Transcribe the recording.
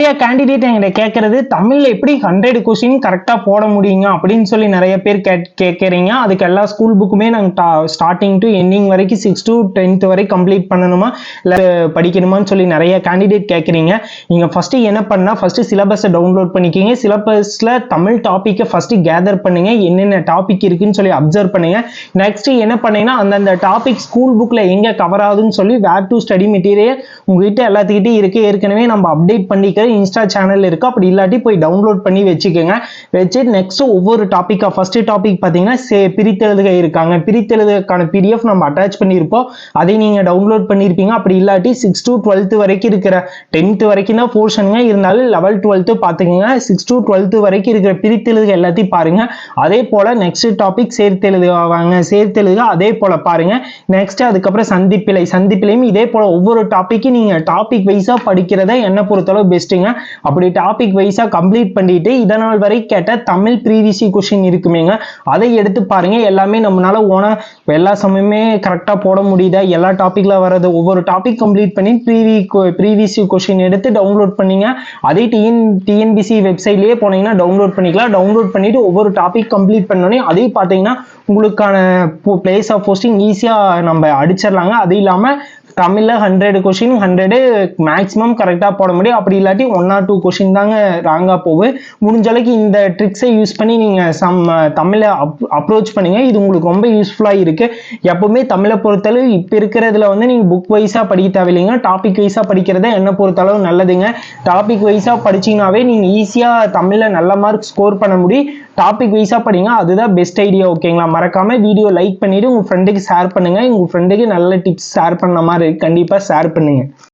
நிறைய கேண்டிடேட் என்கிட்ட கேட்கறது தமிழ்ல எப்படி ஹண்ட்ரட் கொஸ்டின் கரெக்டாக போட முடியுங்க அப்படின்னு சொல்லி நிறைய பேர் கேட் கேட்குறீங்க அதுக்கு எல்லா ஸ்கூல் புக்குமே நாங்கள் ஸ்டார்டிங் டு எண்டிங் வரைக்கும் சிக்ஸ் டு டென்த் வரை கம்ப்ளீட் பண்ணணுமா? இல்லை படிக்கணுமான்னு சொல்லி நிறைய கேண்டிடேட் கேட்குறீங்க நீங்கள் ஃபஸ்ட்டு என்ன பண்ணால் ஃபஸ்ட்டு சிலபஸை டவுன்லோட் பண்ணிக்கிங்க. சிலபஸில் தமிழ் டாப்பிக்கை ஃபஸ்ட்டு கேதர் பண்ணுங்க. என்னென்ன டாபிக் இருக்குன்னு சொல்லி அப்சர்வ் பண்ணுங்க. நெக்ஸ்ட் என்ன பண்ணீங்கன்னா அந்தந்த டாபிக் ஸ்கூல் புக்கில் எங்கே கவர் ஆகுதுன்னு சொல்லி வேர் டு ஸ்டடி மெட்டீரியல் உங்ககிட்ட எல்லாத்துக்கிட்டையும் இருக்கு. ஏற்கனவே நம்ம அப்டேட் பண்ணிக்கிற இன்ஸ்டா சேனல் இருக்கு. அப்படி இல்லாட்டி போய் டவுன்லோட் பண்ணி வச்சுக்கோங்க. வச்சு நெக்ஸ்ட் ஒவ்வொரு டாப்பிக்கா ஃபர்ஸ்ட் டாபிக் பார்த்தீங்கன்னா சே பிரித்தெழுதுக இருக்காங்க. பிரித்தெழுதுக்கான பிடிஎஃப் நம்ம அட்டாச் பண்ணியிருப்போம். அதை நீங்கள் டவுன்லோட் பண்ணியிருப்பீங்க. அப்படி இல்லாட்டி சிக்ஸ் டு டுவெல்த் வரைக்கும் இருக்கிற டென்த்து வரைக்கும் தான் போர்ஷனுங்க இருந்தாலும் லெவல் டுவெல்த்து பார்த்துக்கோங்க. சிக்ஸ் டு டுவெல்த்து வரைக்கும் இருக்கிற பிரித்தெழுதுக எல்லாத்தையும் பாருங்க. அதே போல் நெக்ஸ்ட் டாபிக் சேர்த்தெழுதுவாங்க சேர்த்தெழுது சேர்த்தெழுதுக அதே போல் பாருங்க. நெக்ஸ்ட் அதுக்கப்புறம் சந்திப்பிலை. சந்திப்பிலையும் இதே போல் ஒவ்வொரு டாப்பிக்கும் நீங்கள் டாபிக் வைஸாக படிக்கிறத என்னை பொறுத்தளவு பெஸ்ட்டுங்க அப்படி டாபிக் வைஸாக கம்ப்ளீட் பண்ணிட்டு இதனால் வரை கேட்ட தமிழ் ப்ரீவிசி கொஷின் இருக்குமேங்க. அதை எடுத்து பாருங்க. எல்லாமே நம்மளால ஓனா எல்லா சமயமே கரெக்டாக போட முடியுதா? எல்லா டாப்பிக்ல வர்றது ஒவ்வொரு டாபிக் கம்ப்ளீட் பண்ணி ப்ரீவி ப்ரீவிசி கொஷின் எடுத்து டவுன்லோட் பண்ணீங்க. அதே டிஎன் டிஎன்பிசி வெப்சைட்லேயே போனீங்கன்னா டவுன்லோட் பண்ணிக்கலாம். டவுன்லோட் பண்ணிட்டு ஒவ்வொரு டாபிக் கம்ப்ளீட் பண்ணோடனே அதே பார்த்தீங்கன்னா உங்களுக்கான பிளேஸ் ஆஃப் போஸ்டிங் ஈஸியாக நம்ம அடிச்சிடலாங்க. அது இல்லாமல் தமிழில் ஹண்ட்ரட் கொஷின் ஹண்ட்ரடு மேக்ஸிமம் கரெக்டாக போட முடியும். அப்படி இல்லாட்டி ஒன் ஆர் டூ கொஷின் தாங்க ராங்காக போகுது முடிஞ்சளவுக்கு இந்த ட்ரிக்ஸை யூஸ் பண்ணி நீங்கள் சம் தமிழை அப் அப்ரோச் பண்ணுங்க. இது உங்களுக்கு ரொம்ப யூஸ்ஃபுல்லாக இருக்குது எப்போவுமே தமிழை பொறுத்தளவு இப்போ இருக்கிறதுல வந்து நீங்கள் புக் வைஸாக படிக்க தேவையில்லைங்க. டாபிக் வைஸாக படிக்கிறத என்னை பொறுத்தளவு நல்லதுங்க. டாபிக் வைஸாக படிச்சீங்கன்னாவே நீங்கள் ஈஸியாக தமிழில் நல்ல மார்க் ஸ்கோர் பண்ண முடியும். டாபிக் வைஸாக படிங்க. அதுதான் பெஸ்ட் ஐடியா ஓகேங்களா மறக்காமல் வீடியோ லைக் பண்ணிவிட்டு உங்கள் ஃப்ரெண்டுக்கு ஷேர் பண்ணுங்கள் உங்கள் ஃப்ரெண்டுக்கு நல்ல டிப்ஸ் ஷேர் பண்ண மாதிரி இருக்கு. கண்டிப்பா ஷேர் பண்ணுங்க